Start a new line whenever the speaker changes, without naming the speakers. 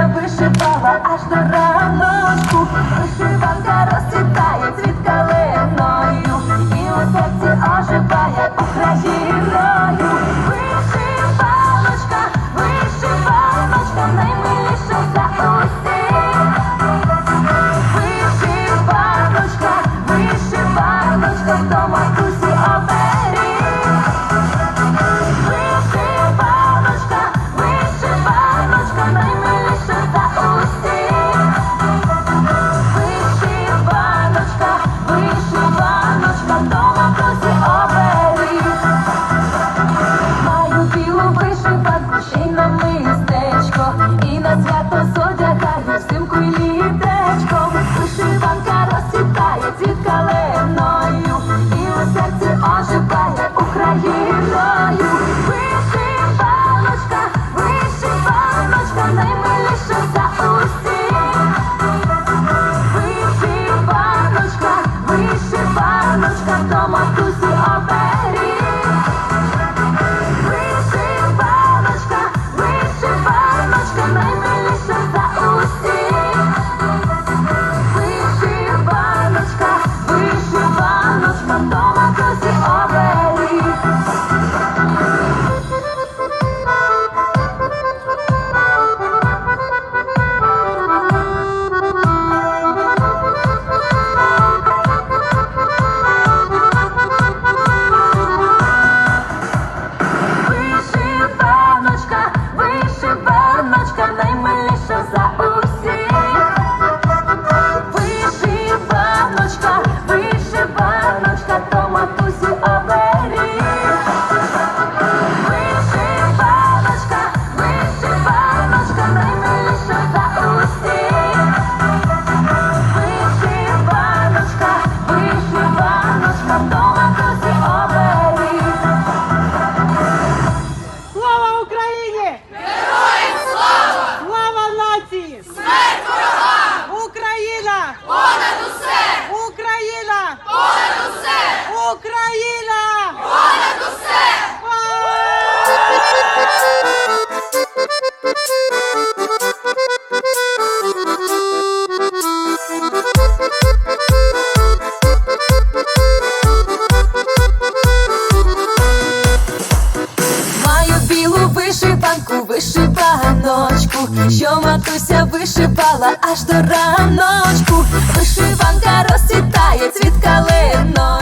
я вишивала аж до раночку. survive. Santa Maria. білу вишиванку, вишиваночку, що матуся вишивала аж до раночку. Вишиванка розцвітає цвіт калинок